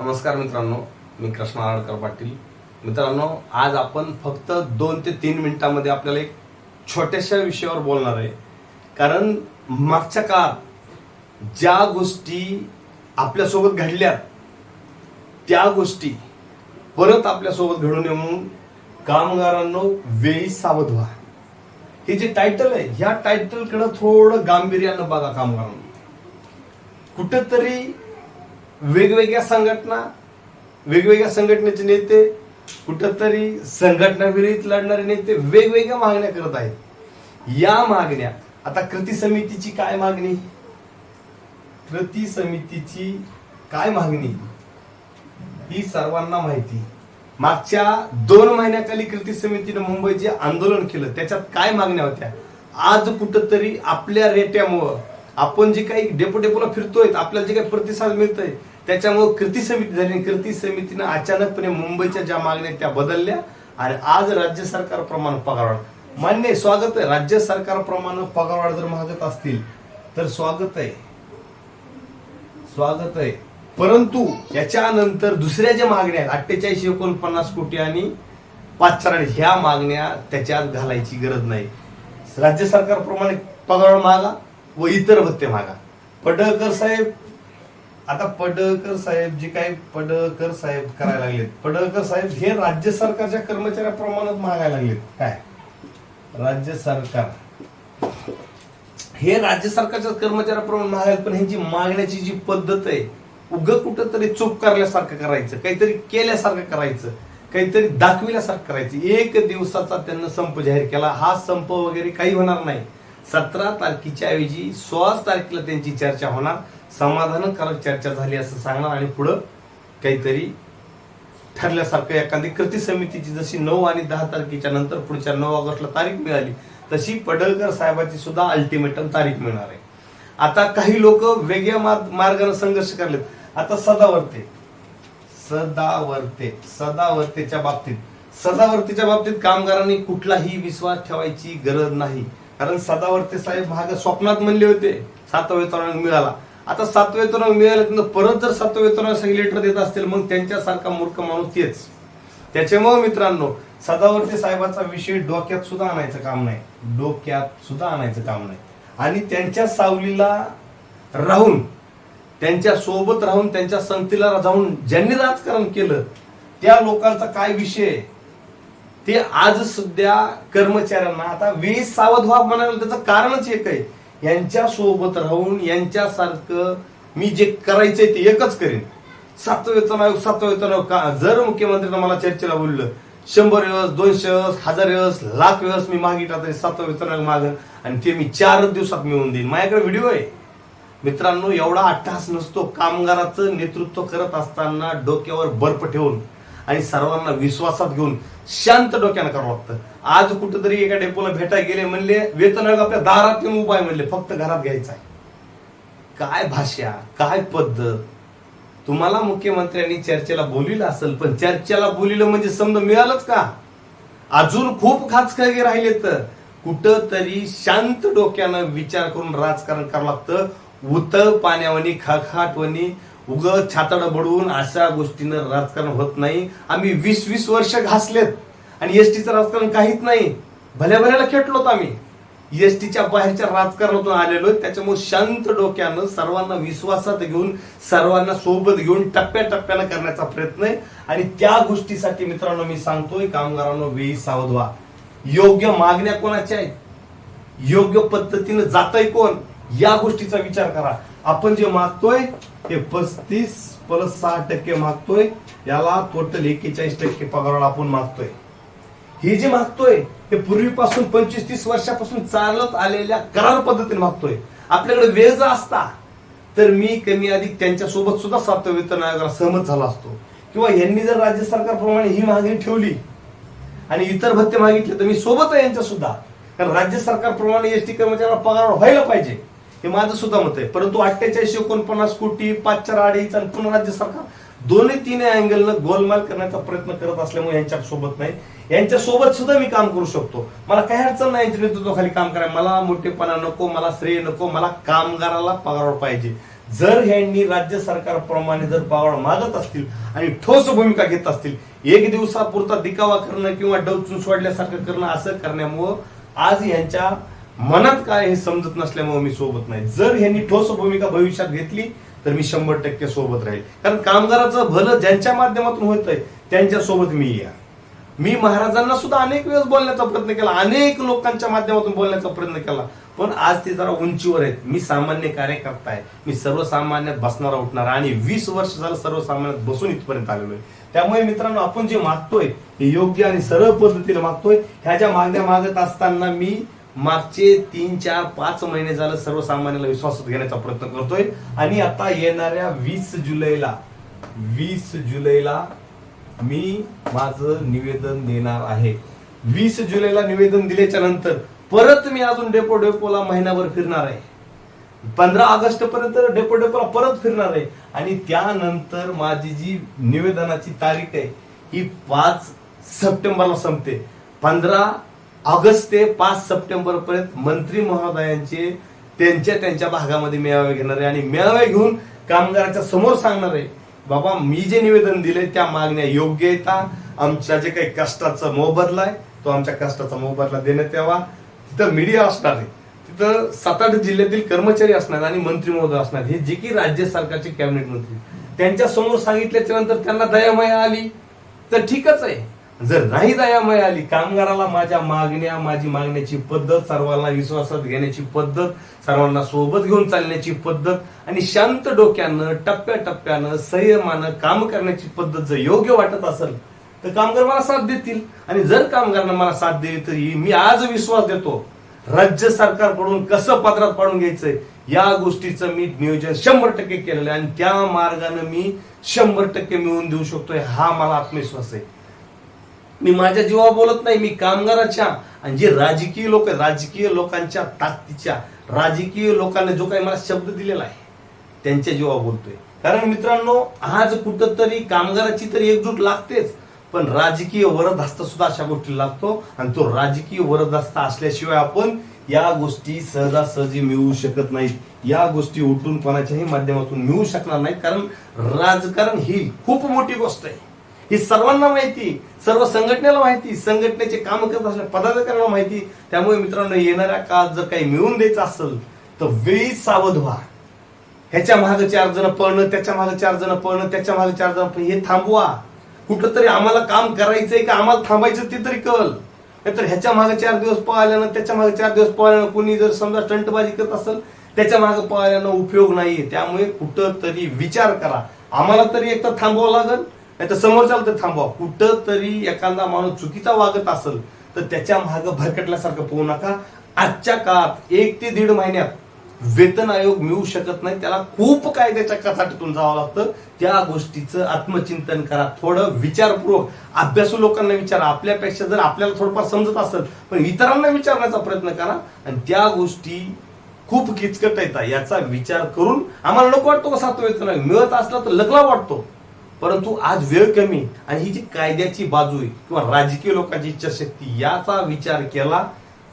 नमस्कार मित्रांनो मी कृष्ण आडकर पाटील. मित्रांनो आज आपण फक्त दोन ते तीन मिनिटांमध्ये आपल्याला एक छोट्याशा विषयावर बोलणार आहे. कारण मागच्या काळात ज्या गोष्टी आपल्यासोबत घडल्या त्या गोष्टी परत आपल्यासोबत घडून नये म्हणून कामगारांनो वेळी सावध व्हा. हे जे टायटल आहे ह्या टायटलकडे थोडं गांभीर्यानं बघा कामगारांना. कुठंतरी वेगवेगळ्या संघटना वेगवेगळ्या संघटनेचे नेते कुठंतरी संघटना विरहित लढणारे नेते वेगवेगळ्या मागण्या करत आहेत. या मागण्या आता कृती समितीची काय मागणी? कृती समितीची काय मागणी? ही सर्वांना माहिती. मागच्या दोन महिन्याखाली कृती समितीनं मुंबई जे आंदोलन केलं. त्याच्यात काय मागण्या होत्या? आज कुठंतरी आपल्या रेट्यामुळं आपण जे काही डेपो डेपोला फिरतोय आपल्याला जे काही प्रतिसाद मिळतोय त्याच्यामुळे कृती समिती झाली आणि कृती समितीनं अचानकपणे मुंबईच्या ज्या मागण्या त्या बदलल्या आणि आज राज्य सरकारप्रमाणे पगारवाढ मान्य स्वागत आहे. राज्य सरकारप्रमाणे पगारवाढ जर मागत असतील तर स्वागत आहे. स्वागत आहे. परंतु याच्यानंतर दुसऱ्या ज्या मागण्या आहेत अठ्ठेचाळीस एकोणपन्नास कोटी आणि पाच चरण ह्या मागण्या त्याच्यात घालायची गरज नाही. राज्य सरकारप्रमाणे पगार मागा व इतर भत्ते मागा. पडळकर साहेब आता पडळकर साहेब जे काही पडळकर साहेब करायला लागलेत पडळकर साहेब हे राज्य सरकारच्या कर्मचाऱ्याप्रमाणात मागायला लागलेत. काय? राज्य सरकार. हे राज्य सरकारच्या कर्मचाऱ्याप्रमाणे मागायला पण ह्यांची मागण्याची जी पद्धत आहे उग कुठं तरी चूप करल्यासारखं करायचं काहीतरी केल्यासारखं करायचं काहीतरी दाखविल्यासारखं करायचं. एक दिवसाचा त्यांना संप जाहीर केला. हा संप वगैरे काही होणार नाही. सतरा तारखेच्या ऐवजी सोळा तारखेला त्यांची चर्चा होणार. समाधानकारक चर्चा झाली असं सांगणार आणि पुढं काहीतरी ठरल्यासारखं एखादी कृती समितीची जशी नऊ आणि दहा तारखेच्या नंतर पुढच्या नऊ ऑगस्टला तारीख मिळाली तशी पडळकर साहेबाची सुद्धा अल्टिमेटम तारीख मिळणार आहे. आता काही लोक वेगळ्या मार्ग- मार्गाने संघर्ष करलेत. आता सदावर्ते सदावर्ते सदावर्तेच्या बाबतीत सदावर्तीच्या बाबतीत कामगारांनी कुठलाही विश्वास ठेवायची गरज नाही. कारण सदावर्ते साहेब महाग स्वप्नात म्हणले होते सातवा वेतन मिळाला. आता सातवा वेतन मिळालं परत जर सातवा वेतन लेटर देत असतील मग त्यांच्यासारखा मूर्ख माणूस तेच. त्याच्यामुळे मित्रांनो सदावर्ती साहेबाचा विषय डोक्यात सुद्धा आणायचं काम नाही. डोक्यात सुद्धा आणायचं काम नाही. आणि त्यांच्या सावलीला राहून त्यांच्यासोबत राहून त्यांच्या संगतीला जाऊन ज्यांनी राजकारण केलं त्या लोकांचा काय विषय ते आज सध्या कर्मचाऱ्यांना आता वेळी सावध व्हा म्हणायला त्याचं कारणच एक आहे. यांच्या सोबत राहून यांच्यासारखं मी जे करायचंय ते एकच करेन. सातवं वेतन आयोग सातवं वेतन आयोग का? जर मुख्यमंत्र्यांना मला चर्चेला बोललं शंभर वेळेस दोनशे वेळेस हजार वेळेस लाख वेळेस मी मागितला तरी सातवं वेतन आयोग मागन आणि ते मी चारच दिवसात मिळवून देईन. माझ्याकडे व्हिडिओ आहे. मित्रांनो एवढा अट्टहास नसतो. कामगाराचं नेतृत्व करत असताना डोक्यावर बर्फ ठेवून आणि सर्वांना विश्वासात घेऊन शांत डोक्यानं करावं लागतं. आज कुठेतरी एका डेपोला भेटायला गेले म्हणले वेतन आयोग आपल्या दारात येऊन उपाय म्हणले फक्त घरात घ्यायचा आहे. काय भाषा काय पद्धत? तुम्हाला मुख्यमंत्र्यांनी चर्चेला बोलिलं असेल पण चर्चेला बोलिलं म्हणजे समज मिळालंच का? अजून खूप खाचखळगे राहिले तर कुठं तरी शांत डोक्यानं विचार करून राजकारण करावं लागतं. उतळ पाण्यावानी खखाटवणी उग छातड बडवून अशा गोष्टीनं राजकारण होत नाही. आम्ही वीस वीस वर्ष घासलेत. आणि एसटीचं राजकारण काहीच नाही. भल्या भल्याला खेटलोत आम्ही. एसटीच्या बाहेरच्या राजकारणातून आलेलो आहे. त्याच्यामुळे शांत डोक्यानं सर्वांना विश्वासात घेऊन सर्वांना सोबत घेऊन टप्प्याटप्प्यानं करण्याचा प्रयत्न आहे. आणि त्या गोष्टीसाठी मित्रांनो मी सांगतोय कामगारांनो वेळी सावध व्हा. योग्य मागण्या कोणाच्या आहेत? योग्य पद्धतीनं जातय कोण? या गोष्टीचा विचार करा. आपण जे मागतोय ते पस्तीस प्लस सहा टक्के मागतोय. याला टोटल एक्केचाळीस टक्के पगारावर आपण मागतोय. हे जे मागतोय हे पूर्वीपासून पंचवीस तीस वर्षापासून चालत आलेल्या करार पद्धतीने मागतोय. आपल्याकडे वेळ जर असता तर मी कमी अधिक त्यांच्यासोबत सुद्धा सातव्य वेतन आयोगाला सहमत झाला असतो. किंवा यांनी जर राज्य सरकारप्रमाणे ही मागणी ठेवली आणि इतर भत्ते मागितले तर मी सोबत आहे यांच्या सुद्धा कारण राज्य सरकारप्रमाणे एसटी कर्मचाऱ्याला पगार व्हायला पाहिजे. हे माझं सुद्धा मत आहे. परंतु अठ्ठेचाळीस एकोणपन्नास कोटी पाच चार अडीच आणि पुन्हा राज्य सरकार दोन्ही तिन्ही अँगलनं गोलमाल करण्याचा प्रयत्न करत असल्यामुळे यांच्या सोबत नाही. यांच्या सोबत सुद्धा मी काम करू शकतो. मला काही अडचण नाही यांच्या नेतृत्वाखाली काम करायला मला मोठेपणा नको मला श्रेय नको मला कामगाराला पगार पाहिजे. जर ह्यांनी राज्य सरकारप्रमाणे जर पावळ मागत असतील आणि ठोस भूमिका घेत असतील एक दिवसापुरता दिकावा करणं किंवा डवचून सोडल्यासारखं करणं असं करण्यामुळं आज यांच्या मनात काय हे समजत नसल्यामुळे मी सोबत नाही. जर ह्यांनी ठोस भूमिका भविष्यात घेतली तर मी शंभर टक्के सोबत राहील. कारण कामगाराचं भलं ज्यांच्या माध्यमातून होत आहे त्यांच्यासोबत मी या. मी महाराजांना सुद्धा अनेक वेळेस बोलण्याचा प्रयत्न केला. अनेक लोकांच्या माध्यमातून बोलण्याचा प्रयत्न केला. पण आज ते जरा उंचीवर आहेत. मी सामान्य कार्यकर्ता आहे. मी सर्वसामान्यात बसणारा उठणारा आणि वीस वर्ष झालं सर्वसामान्यात बसून इथपर्यंत आलेलो आहे. त्यामुळे मित्रांनो आपण जे मागतोय हे योग्य आणि सरळ पद्धतीने मागतोय. ह्या ज्या मागण्या मागत असताना मी मागचे तीन चार पाच महिने झालं सर्वसामान्याला विश्वासात घेण्याचा प्रयत्न करतोय. आणि आता येणाऱ्या वीस जुलैला वीस जुलैला मी माझं निवेदन देणार आहे. वीस जुलैला निवेदन दिल्याच्या नंतर परत मी अजून डेपो डेपोला महिनाभर फिरणार आहे. पंधरा ऑगस्ट पर्यंत डेपो डेपोला परत फिरणार आहे. आणि त्यानंतर माझी जी निवेदनाची तारीख आहे ही पाच सप्टेंबरला संपते. पंधरा ऑगस्ट ते पाच सप्टेंबर पर्यंत मंत्री महोदयांचे त्यांच्या त्यांच्या भागामध्ये मेळावे घेणार आहे. आणि मेळावे घेऊन कामगाराच्या समोर सांगणार आहे बाबा मी जे निवेदन दिले त्या मागण्या योग्य येतात आमच्या जे काही कष्टाचा मोबदला आहे तो आमच्या कष्टाचा मोबदला देण्यात यावा. तिथं मीडिया असणार आहे. तिथं सात आठ जिल्ह्यातील कर्मचारी असणार आणि मंत्री महोदय असणार हे जे की राज्य सरकारचे कॅबिनेट मंत्री. त्यांच्यासमोर सांगितल्याच्या नंतर त्यांना दयामया आली. तर ठीकच आहे. जर नाही दया आली कामगाराला माझ्या मागण्या माझी मागण्याची पद्धत सर्वांना विश्वासात घेण्याची पद्धत सर्वांना सोबत घेऊन चालण्याची पद्धत आणि शांत डोक्यानं टप्प्याटप्प्यानं संयमानं काम करण्याची पद्धत जर योग्य वाटत असेल तर कामगार मला साथ देतील. आणि जर कामगारांना मला साथ दिली तरी मी आज विश्वास देतो. राज्य सरकारकडून कसं पत्रात पाडून घ्यायचंय या गोष्टीचं मी नियोजन शंभर टक्के केलेलं आहे. आणि त्या मार्गानं मी शंभर टक्के मिळवून देऊ शकतोय हा मला आत्मविश्वास आहे. मी माझ्या जीवा बोलत नाही मी कामगाराच्या आणि जे राजकीय लोक राजकीय लोकांच्या ताकदीच्या राजकीय लोकांना जो काही मला शब्द दिलेला आहे त्यांच्या जीवा बोलतोय. कारण मित्रांनो आज कुठंतरी कामगाराची तरी एकजूट लागतेच पण राजकीय वरदहस्त सुद्धा अशा गोष्टी लागतो आणि तो राजकीय वरदहस्त असल्याशिवाय आपण या गोष्टी सहजासहजी मिळवू शकत नाहीत. या गोष्टी उठून कोणाच्याही माध्यमातून मिळू शकणार नाहीत कारण राजकारण ही खूप मोठी गोष्ट आहे. ही सर्वांना माहिती सर्व संघटनेला माहिती संघटनेचे काम करत असल्या पदाधिकाऱ्यांना माहिती. त्यामुळे मित्रांनो येणाऱ्या काळात जर काही मिळून द्यायचं असेल तर वेळी सावध व्हा. ह्याच्या मागे चार जण पळणं त्याच्यामागे चार जण पळणं त्याच्यामागे चार जण हे थांबवा. कुठं तरी आम्हाला काम करायचंय का आम्हाला थांबायचं ते तरी कळ नाहीतर ह्याच्या मागे चार दिवस पळाल्यानं त्याच्यामागे चार दिवस पळाल्यानं कोणी जर समजा स्टंटबाजी करत असेल त्याच्यामागे पळाल्यानं उपयोग नाहीये. त्यामुळे कुठं तरी विचार करा. आम्हाला तरी एक तर थांबवावं लागेल नाही तर समोरच्याला तर थांबवा. कुठं तरी एखादा माणूस चुकीचा वागत असेल तर त्याच्या मागं भरकटल्यासारखं पोहू नका. आजच्या काळात एक ते दीड महिन्यात वेतन आयोग मिळू शकत नाही. त्याला खूप कायद्याच्या कचाटीतून जावं लागतं. त्या गोष्टीचं आत्मचिंतन करा. थोडं विचारपूर्वक. अभ्यासू लोकांना विचारा. आपल्यापेक्षा जर आपल्याला थोडंफार समजत असेल पण इतरांना विचारण्याचा प्रयत्न करा. आणि त्या गोष्टी खूप किचकट येतात याचा विचार करून आम्हाला नको वाटतो का सात वेतन आयोग मिळत असला तर लगला वाटतो. परंतु आज वेळ कमी आणि ही जी कायद्याची बाजू आहे किंवा राजकीय लोकांची इच्छाशक्ती याचा विचार केला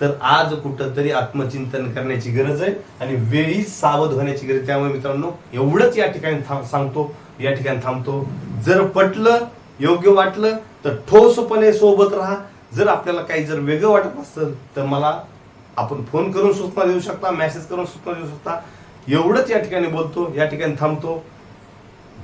तर आज कुठंतरी आत्मचिंतन करण्याची गरज आहे आणि वेळी सावध होण्याची गरज त्यामुळे मित्रांनो एवढंच या ठिकाणी थांब- सांगतो या ठिकाणी थांबतो. जर पटलं योग्य वाटलं तर ठोसपणे सोबत राहा. जर आपल्याला काही जर वेगळं वाटत असेल तर मला आपण फोन करून सूचना देऊ शकता मेसेज करून सूचना देऊ शकता. एवढंच या ठिकाणी बोलतो या ठिकाणी थांबतो.